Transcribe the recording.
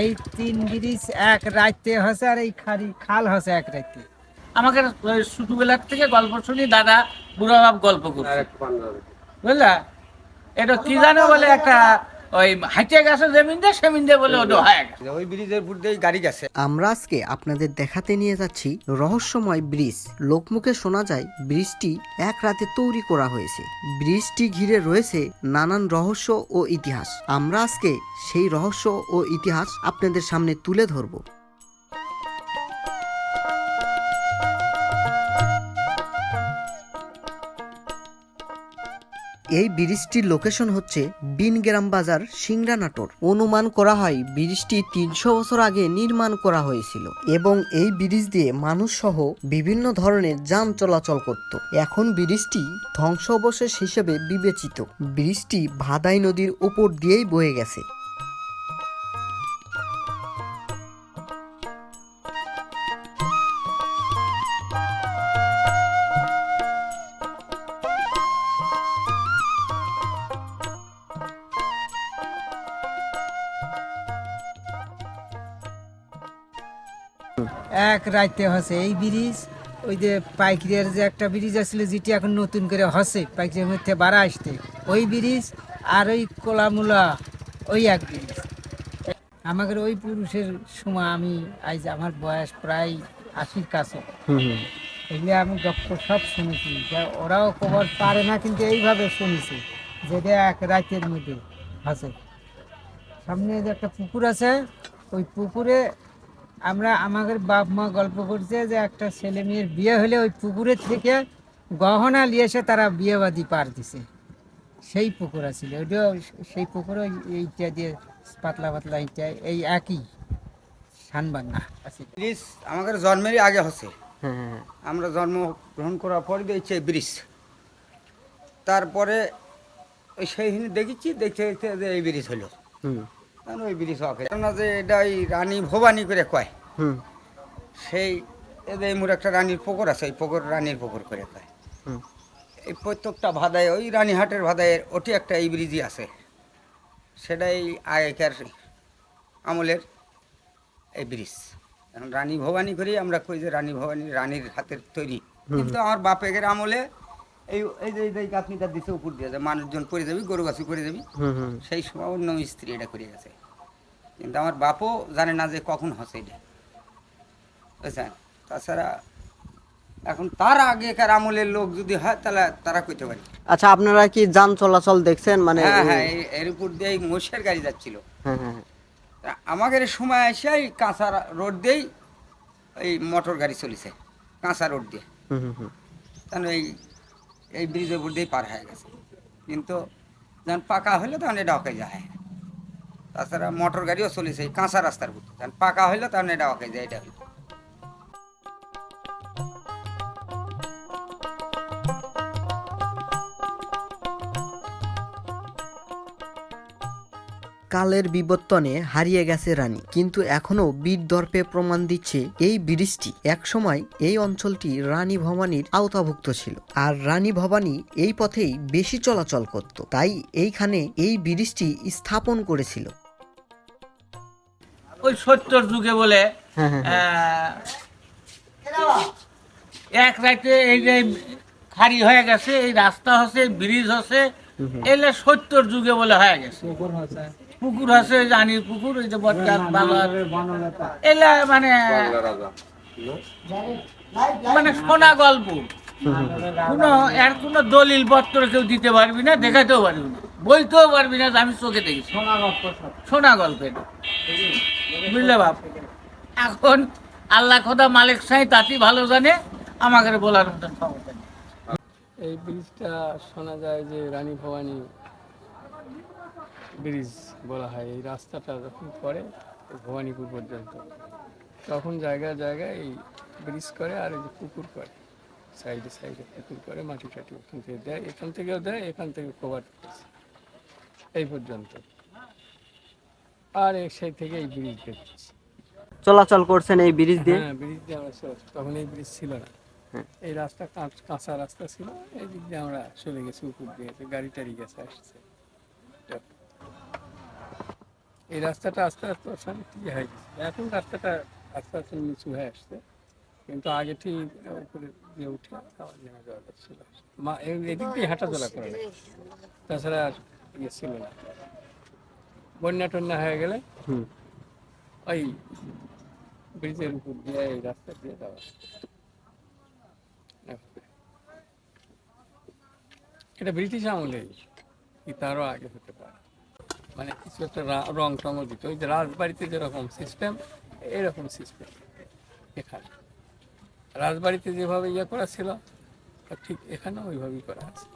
এই তিন ব্রিজ এক রাইতে হসে আর এই খালি খাল হসে এক রাইতে। আমাকে ছোটবেলার থেকে গল্প শুনি দাদা বুড়া বাপ গল্প করছে। বুঝলা? এটা কি জানো বলে একটা ওই হাঁটে গেছে জমিন দিয়ে সেমিন দিয়ে বলে ওটা হয়ে গেছে। ওই ব্রিজের উপর দিয়ে গাড়ি গেছে। আমরা আজকে আপনাদের দেখাতে নিয়ে যাচ্ছি রহস্যময় ব্রিজ। লোকমুখে শোনা যায় ব্রিজটি এক রাতে তৈরি করা হয়েছে। ব্রিজটি ঘিরে রয়েছে নানান রহস্য ও ইতিহাস। আমরা আজকে সেই রহস্য ও ইতিহাস আপনাদের সামনে তুলে ধরব। এই ব্রিজটির লোকেশন হচ্ছে বিনগ্রাম বাজার সিংড়া নাটোর। অনুমান করা হয় ব্রিজটি তিনশো বছর আগে নির্মাণ করা হয়েছিল এবং এই ব্রিজ দিয়ে মানুষ সহ বিভিন্ন ধরনের যান চলাচল করত। এখন ব্রিজটি ধ্বংসাবশেষ হিসেবে বিবেচিত। ব্রিজটি ভাদাই নদীর উপর দিয়েই বয়ে গেছে। এক রাইতে হসে এই ব্রিজ ওই যে পাইকারের যে একটা ব্রিজ আসলে যেটি এখন নতুন করে হসে পাইকারের মধ্যে বাড়া আসতে। ওই ব্রিজ আর ওই কোলামুলা ওই এক ব্রিজ। আমাদের ওই পুরুষের সময় আমি আজ আমার বয়স প্রায় আশির কাছে। এগুলো আমি ডক্টর সব শুনেছি। যা ওরাও খবর পারে না কিন্তু এইভাবে শুনেছি যেটা এক রাতের মধ্যে আছে সামনে যে একটা পুকুর আছে ওই পুকুরে আমরা আমাদের বাপ মা গল্প করছে যে একটা ছেলে মেয়ের বিয়ে হলে ওই পুকুরের থেকে গহনা নিয়ে এসে তারা বিয়েবাদি পার দিছে। সেই পুকুর আছিল। ওইটা সেই পুকুরে এইটা দিয়ে পাতলা পাতলা এইটা এই একই সানবান্না আছে। ব্রিজ আমাদের জন্মেরই আগে হচ্ছে। আমরা জন্ম গ্রহণ করার পরে দেখছি এই ব্রিজ। তারপরে ওই সেই দেখেছি দেখতে দেখতে যে এই ব্রিজ হলো। ওই ব্রিজ হবে না যে এটা ওই রানী ভবানী করে কয়। সেই এদের মোর একটা রানীর পুকুর আছে ওই পুকুর রানীর পুকুর করে কয় এই প্রত্যেকটা ভাদায় ওই রানীহাটের ভাদায়ের ওটি একটা এই ব্রিজই আছে। সেটাই আগেকার আমলের এই ব্রিজ। এখন রানী ভবানী করেই আমরা কই যে রানী ভবানী রানীর হাতের তৈরি। কিন্তু আমার বাপের আমলে এই এই যে এই গাঁথনিটা দিছে উপর দিয়ে যে মানুষজন করে যাবি গরু গাছি করে যাবি সেই সময় অন্য স্ত্রী এটা করে গেছে। কিন্তু আমার বাপও জানে না যে কখন হসে এটা। বুঝছেন তাছাড়া এখন তার আগেকার আমলের লোক যদি হয় তাহলে তারা কইতে পারে। আচ্ছা আপনারা কি যান চলাচল দেখছেন? মানে হ্যাঁ হ্যাঁ এর উপর দিয়ে মোষের গাড়ি যাচ্ছিল। হ্যাঁ হ্যাঁ আমাদের সময় এসে এই কাঁচা রোড দিয়েই এই মোটর গাড়ি চলেছে কাঁচা রোড দিয়ে। হুম হুম হুম। এই এই ব্রিজের উপর দিয়েই পার হয়ে গেছে। কিন্তু যখন পাকা হলে তখন এটা অকে যায়। তাছাড়া মোটর গাড়িও চলেছে এই কাঁচা রাস্তার উপর। যখন পাকা হলে তখন এটা অকে যায় এটা হলো কালের বিবর্তনে হারিয়ে গেছে রানী। কিন্তু এখনও বীর দর্পে প্রমাণ দিচ্ছে এই ব্রিজটি একসময় এই অঞ্চলটি রানী ভবানীর আওতাভুক্ত ছিল। আর রানী ভবানী এই পথেই বেশি চলাচল করত। তাই এইখানে এই ব্রিজটি স্থাপন করেছিল। ওই সত্তর যুগে বলে হ্যাঁ, হ্যাঁ, এক রাতে এই যে খারি হয়ে গেছে এই রাস্তা হচ্ছে ব্রিজ হচ্ছে এলে সত্তর যুগে বলে হয়ে গেছে। পুকুর আছে জানির পুকুর ওই যে বটগাছ বাগান। এলা মানে মানে শোনা গল্প। কোনো এর কোনো দলিল পত্র কেউ দিতে পারবি না দেখাতেও পারবি না বলতেও পারবি না আমি চোখে দেখেছি। শোনা গল্প এটা বুঝলে বাপ? এখন আল্লাহ খোদা মালিক সাই তাঁতি ভালো জানে আমাকে বলার মতন ক্ষমতা নেই। এই ব্রিজটা শোনা যায় যে রানী ভবানী ব্রিজ বলা হয়। এই রাস্তাটা যখন পড়ে ভবানীপুর পর্যন্ত তখন জায়গায় জায়গায় এই ব্রিজ করে আর এই যে পুকুর করে। সাইডে সাইডে পুকুর করে মাটি টাটি ওখান থেকে দেয় এখান থেকেও দেয় এখান থেকে কভার এই পর্যন্ত। আর এক সাইড থেকে এই ব্রিজ দেখছি চলাচল করছেন এই ব্রিজ দিয়ে? হ্যাঁ ব্রিজ দিয়ে আমরা চলে- তখন এই ব্রিজ ছিল না। এই রাস্তা কাঁচ- কাঁচা রাস্তা ছিল এই দিক দিয়ে আমরা চলে গেছি উপর দিয়ে গাড়ি টাড়ি গেছে আসছে। এই রাস্তাটা আস্তে আস্তে সঙ্গে ঠিক হয়ে গেছে। এখন রাস্তাটা আস্তে আস্তে নিচু হয়ে আসছে। কিন্তু আগে ঠিক উপরে দিয়ে উঠে আবার নেমে যাওয়া যাচ্ছিল মা এদিক দিয়ে হাঁটাচলা করে না। তাছাড়া আর ইয়ে ছিল না। বন্যা টন্যা হয়ে গেলে ওই ব্রিজের উপর দিয়ে এই রাস্তা দিয়ে যাওয়া। এটা ব্রিটিশ আমলে কি তারও আগে হতে পারে। মানে কিছু একটা রা- টঙও দিত। ওই যে রাজবাড়িতে যেরকম সিস্টেম এরকম সিস্টেম এখানে। রাজবাড়িতে যেভাবে ইয়ে করা ছিল ঠিক এখানে ওইভাবেই করা আছে।